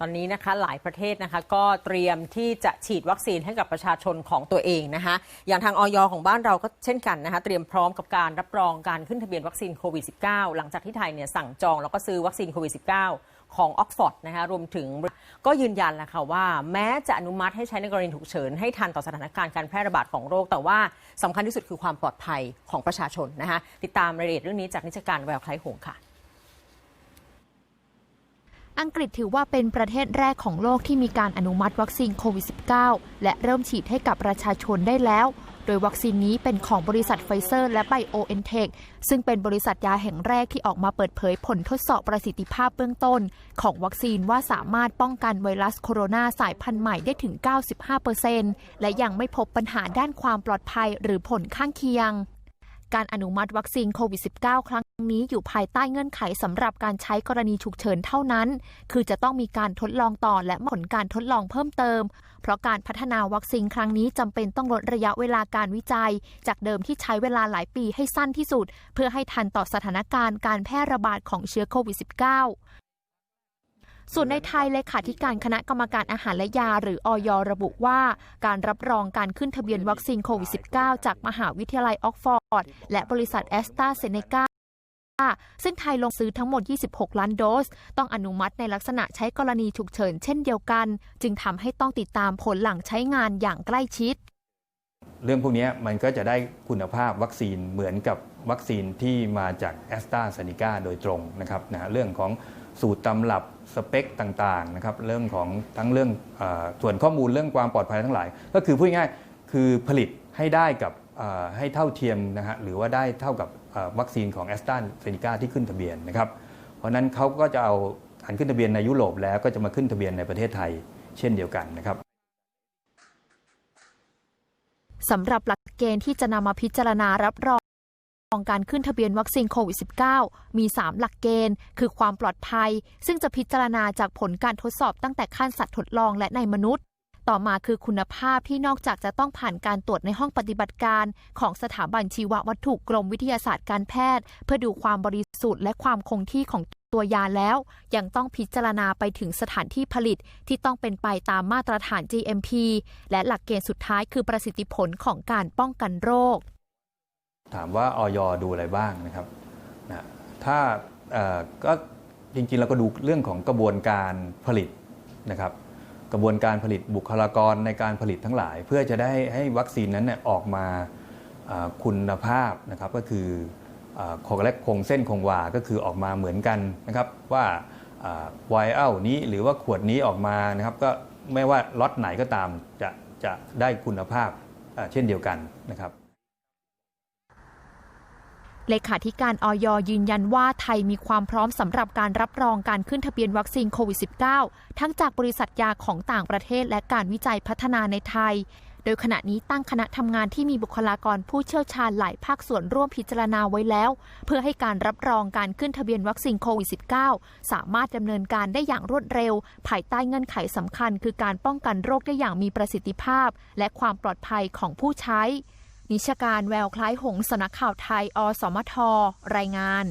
ตอนนี้นะคะหลายประเทศนะคะก็เตรียมที่จะฉีดวัคซีนให้กับประชาชนของตัวเองนะคะอย่างทางออยของบ้านเราก็เช่นกันนะคะเตรียมพร้อมกับการรับรองการขึ้นทะเบียนวัคซีนโควิด -19 หลังจากที่ไทยเนี่ยสั่งจองแล้วก็ซื้อวัคซีนโควิด -19 ของออกซฟอร์ดนะคะรวมถึงก็ยืนยันแล้วค่ะว่า แม้จะอนุมัติให้ใช้ในกรณีฉุกเฉินให้ทันต่อสถานการณ์การแพร่ระบาดของโรค แต่ว่าสำคัญที่สุดคือความปลอดภัยของประชาชนนะคะติดตามรายละเอียดเรื่องนี้จากนิจการแววคล้ายหงค่ะ อังกฤษถือว่าเป็นประเทศแรกของโลกที่มีการอนุมัติวัคซีนโควิด -19 และเริ่มฉีดให้กับประชาชนได้แล้ว โดยวัคซีนนี้เป็นของบริษัทไฟเซอร์และไบโอเอ็นเทคซึ่งเป็นบริษัทยาแห่งแรกที่ออกมาเปิดเผยผลทดสอบประสิทธิภาพเบื้องต้น ของวัคซีนว่าสามารถป้องกันไวรัสโคโรนาสายพันธุ์ใหม่ได้ถึง 95%และยังไม่พบปัญหาด้านความปลอดภัยหรือผลข้างเคียงการอนุมัติวัคซีนโควิด -19 ครั้ง นี้อยู่ภายใต้เงื่อนไขสำหรับการใช้กรณีฉุกเฉินเท่านั้น คือจะต้องมีการทดลองต่อและผลการทดลองเพิ่มเติม เพราะการพัฒนาวัคซีนครั้งนี้จำเป็นต้องลดระยะเวลาการวิจัย จากเดิมที่ใช้เวลาหลายปีให้สั้นที่สุด เพื่อให้ทันต่อสถานการณ์การแพร่ระบาดของเชื้อโควิด -19 ส่วนในไทยเลขาธิการคณะกรรมการอาหารและยา หรืออยระบุว่า การรับรองการขึ้นทะเบียนวัคซีนโควิด -19 จากมหาวิทยาลัยออกฟอร์ด และบริษัทแอสตราเซเนกา ซึ่งไทยลงซื้อทั้งหมด 26 ล้านโดส ต้องอนุมัติในลักษณะใช้กรณีฉุกเฉินเช่นเดียวกัน จึงทำให้ต้องติดตามผลหลังใช้งานอย่างใกล้ชิด เรื่องพวกนี้มันก็จะได้คุณภาพวัคซีนเหมือนกับวัคซีนที่มาจากแอสตราเซเนกาโดยตรงนะครับนะเรื่องของสูตรตำรับสเปคต่างๆนะครับเรื่องของทั้งเรื่องอส่วนข้อมูลเรื่องความปลอดภัยทั้งหลาย ก็คือพูดง่ายๆคือผลิตให้ได้กับ ให้เท่าเทียมนะฮะหรือว่าได้เท่ากับวัคซีนของแอสตราเซเนกาที่ขึ้นทะเบียนนะครับ เพราะนั้นเขาก็จะเอาอันขึ้นทะเบียนในยุโรปแล้วก็จะมาขึ้นทะเบียนในประเทศไทย เช่นเดียวกันนะครับสำหรับหลักเกณฑ์ที่จะนำมาพิจารณารับรองการขึ้นทะเบียนวัคซีนโควิด -19 มี 3 หลักเกณฑ์ คือความปลอดภัย ซึ่งจะพิจารณาจากผลการทดสอบตั้งแต่ขั้นสัตว์ทดลองและในมนุษย์ ต่อมาคือคุณภาพที่นอกจากจะต้องผ่านการตรวจในห้องปฏิบัติการของสถาบันชีววัตถุกรมวิทยาศาสตร์การแพทย์ เพื่อดูความบริสุทธิ์และความคงที่ของตัวยาแล้ว ยังต้องพิจารณาไปถึงสถานที่ผลิตที่ต้องเป็นไปตามมาตรฐาน GMP และหลักเกณฑ์สุดท้ายคือประสิทธิผลของการป้องกันโรค ถามว่าออยดูอะไรบ้างนะครับนะถ้าก็จริงๆเราก็ดูเรื่องของกระบวนการผลิตนะครับ กระบวนการผลิตบุคลากรในการผลิตทั้งหลาย เพื่อจะได้ให้วัคซีนนั้นเนี่ยออกมาคุณภาพนะครับก็คือเอ่อคงและคงเส้นคงวา ก็คือออกมาเหมือนกันนะครับว่าไวเอ้านี้หรือว่าขวดนี้ออกมานะครับก็ไม่ว่าล็อตไหนก็ตามจะจะได้คุณภาพเช่นเดียวกันนะครับ เลขาธิการออยยืนยันว่าไทยมีความพร้อมสำหรับการรับรองการขึ้นทะเบียนวัคซีนโควิด -19 ทั้งจากบริษัทยาของต่างประเทศและการวิจัยพัฒนาในไทย โดยขณะนี้ตั้งคณะทำงานที่มีบุคลากรผู้เชี่ยวชาญหลายภาคส่วนร่วมพิจารณาไว้แล้ว เพื่อให้การรับรองการขึ้นทะเบียนวัคซีนโควิด -19 สามารถดำเนินการได้อย่างรวดเร็ว ภายใต้เงื่อนไขสำคัญ คือการป้องกันโรคได้อย่างมีประสิทธิภาพ และความปลอดภัยของผู้ใช้ นิชการแววคล้ายหงสนักข่าวไทย อสมท รายงาน